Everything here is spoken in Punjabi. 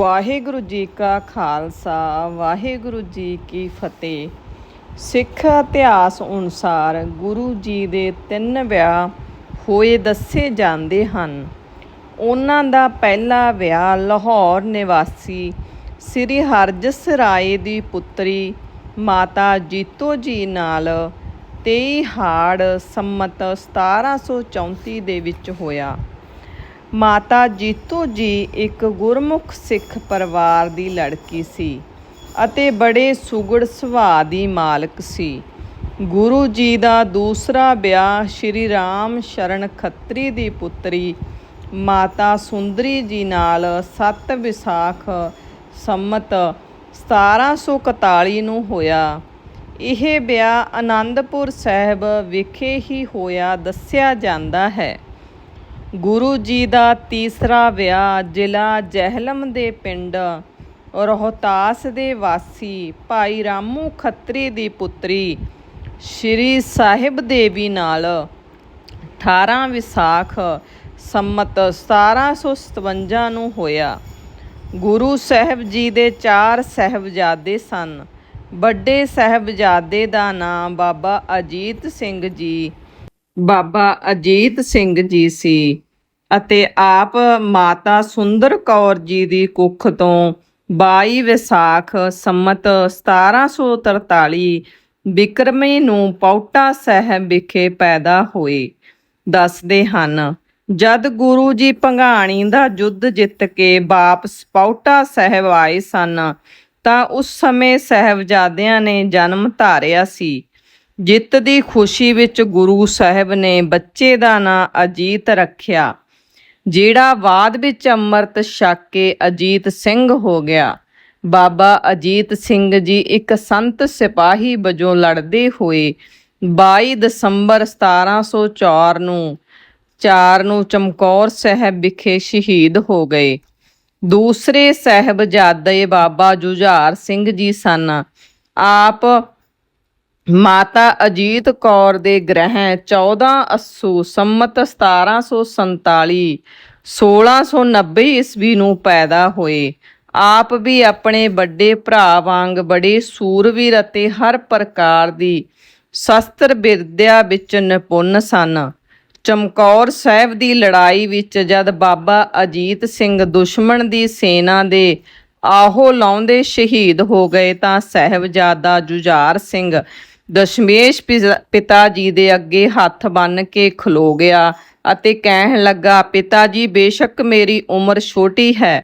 ਵਾਹਿਗੁਰੂ ਜੀ ਕਾ ਖਾਲਸਾ, ਵਾਹਿਗੁਰੂ ਜੀ ਕੀ ਫਤਿਹ। ਸਿੱਖ ਇਤਿਹਾਸ ਅਨੁਸਾਰ ਗੁਰੂ ਜੀ ਦੇ ਤਿੰਨ ਵਿਆਹ ਹੋਏ ਦੱਸੇ ਜਾਂਦੇ ਹਨ। ਉਹਨਾਂ ਦਾ ਪਹਿਲਾ ਵਿਆਹ ਲਾਹੌਰ ਨਿਵਾਸੀ ਸ੍ਰੀ ਹਰਜਸ ਰਾਏ ਦੀ ਪੁੱਤਰੀ ਮਾਤਾ ਜੀਤੋ ਜੀ ਨਾਲ 23 ਹਾੜ ਸੰਮਤ 1734 ਦੇ ਵਿੱਚ ਹੋਇਆ। ਮਾਤਾ ਜੀਤੋ ਜੀ ਇੱਕ ਗੁਰਮੁਖ ਸਿੱਖ ਪਰਿਵਾਰ ਦੀ ਲੜਕੀ ਸੀ ਅਤੇ ਬੜੇ ਸੁਗੜ ਸੁਭਾਅ ਦੀ ਮਾਲਕ ਸੀ। ਗੁਰੂ ਜੀ ਦਾ ਦੂਸਰਾ ਵਿਆਹ ਸ਼੍ਰੀ ਰਾਮ ਸ਼ਰਨ ਖੱਤਰੀ ਦੀ ਪੁੱਤਰੀ ਮਾਤਾ ਸੁੰਦਰੀ ਜੀ ਨਾਲ 7 ਵਿਸਾਖ ਸੰਮਤ 1741 ਨੂੰ ਹੋਇਆ। ਇਹ ਵਿਆਹ ਆਨੰਦਪੁਰ ਸਾਹਿਬ ਵਿਖੇ ਹੀ ਹੋਇਆ ਦੱਸਿਆ ਜਾਂਦਾ ਹੈ। ਗੁਰੂ ਜੀ ਦਾ ਤੀਸਰਾ ਵਿਆਹ ਜ਼ਿਲ੍ਹਾ ਜਹਿਲਮ ਦੇ ਪਿੰਡ ਰੋਹਤਾਸ ਦੇ ਵਾਸੀ ਭਾਈ ਰਾਮੂ ਖੱਤਰੀ ਦੀ ਪੁੱਤਰੀ ਸ਼੍ਰੀ ਸਾਹਿਬ ਦੇਵੀ ਨਾਲ 18 ਵਿਸਾਖ ਸੰਮਤ 1757 ਨੂੰ ਹੋਇਆ। ਗੁਰੂ ਸਾਹਿਬ ਜੀ ਦੇ ਚਾਰ ਸਹਿਬਜ਼ਾਦੇ ਸਨ। ਵੱਡੇ ਸਹਿਬਜ਼ਾਦੇ ਦਾ ਨਾਮ ਬਾਬਾ ਅਜੀਤ ਸਿੰਘ ਜੀ, ਬਾਬਾ ਅਜੀਤ ਸਿੰਘ ਜੀ ਸੀ। ਅਤੇ ਆਪ ਮਾਤਾ ਸੁੰਦਰ ਕੌਰ ਜੀ ਦੀ ਕੁੱਖ ਤੋਂ 22 ਵਿਸਾਖ ਸੰਮਤ 1743 ਬਿਕਰਮੀ ਨੂੰ ਪੌਟਾ ਸਾਹਿਬ ਵਿਖੇ ਪੈਦਾ ਹੋਏ। ਦੱਸਦੇ ਹਨ, ਜਦ ਗੁਰੂ ਜੀ ਭੰਗਾਣੀ ਦਾ ਯੁੱਧ ਜਿੱਤ ਕੇ ਵਾਪਸ ਪੌਟਾ ਸਾਹਿਬ ਆਏ ਸਨ, ਤਾਂ ਉਸ ਸਮੇਂ ਸਹਿਬਜ਼ਾਦਿਆਂ ਨੇ ਜਨਮ ਧਾਰਿਆ ਸੀ। ਜਿੱਤ ਦੀ ਖੁਸ਼ੀ ਵਿੱਚ ਗੁਰੂ ਸਾਹਿਬ ਨੇ ਬੱਚੇ ਦਾ ਨਾਂ ਅਜੀਤ ਰੱਖਿਆ। ਜਿਹੜਾ ਬਾਅਦ ਵਿੱਚ ਅੰਮ੍ਰਿਤ ਛਕ ਕੇ ਅਜੀਤ ਸਿੰਘ ਹੋ ਗਿਆ। ਬਾਬਾ ਅਜੀਤ ਸਿੰਘ ਜੀ ਇੱਕ ਸੰਤ ਸਿਪਾਹੀ ਵਜੋਂ ਲੜਦੇ ਹੋਏ 22 ਦਸੰਬਰ 1704 ਨੂੰ 4 ਨੂੰ ਚਮਕੌਰ ਸਾਹਿਬ ਵਿਖੇ ਸ਼ਹੀਦ ਹੋ ਗਏ। ਦੂਸਰੇ ਸਾਹਿਬਜ਼ਾਦੇ ਬਾਬਾ ਜੁਝਾਰ ਸਿੰਘ ਜੀ ਸਨ। ਆਪ ਮਾਤਾ ਅਜੀਤ ਕੌਰ ਦੇ ਗ੍ਰਹਿ 14 ਅਸੂ ਸੰਮਤ 1747 1690 ਈਸਵੀ ਨੂੰ ਪੈਦਾ ਹੋਏ। ਆਪ ਵੀ ਆਪਣੇ ਵੱਡੇ ਭਰਾ ਵਾਂਗ ਬੜੇ ਸੂਰਵੀਰ ਅਤੇ ਹਰ ਪ੍ਰਕਾਰ ਦੀ ਸ਼ਸਤਰ ਵਿਦਿਆ ਵਿੱਚ ਨਿਪੁੰਨ ਸਨ। ਚਮਕੌਰ ਸਾਹਿਬ ਦੀ ਲੜਾਈ ਵਿੱਚ ਜਦ ਬਾਬਾ ਅਜੀਤ ਸਿੰਘ ਦੁਸ਼ਮਣ ਦੀ ਸੇਨਾ ਦੇ ਆਹੋ ਲਾਉਂਦੇ ਸ਼ਹੀਦ ਹੋ ਗਏ ਤਾਂ ਸਹਿਬਜ਼ਾਦਾ ਜੁਝਾਰ ਸਿੰਘ ਦਸ਼ਮੇਸ਼ ਪਿਤਾ- ਪਿਤਾ ਜੀ ਦੇ ਅੱਗੇ ਹੱਥ ਬੰਨ ਕੇ ਖਲੋ ਗਿਆ ਅਤੇ ਕਹਿਣ ਲੱਗਾ, ਪਿਤਾ ਜੀ, ਬੇਸ਼ੱਕ ਮੇਰੀ ਉਮਰ ਛੋਟੀ ਹੈ।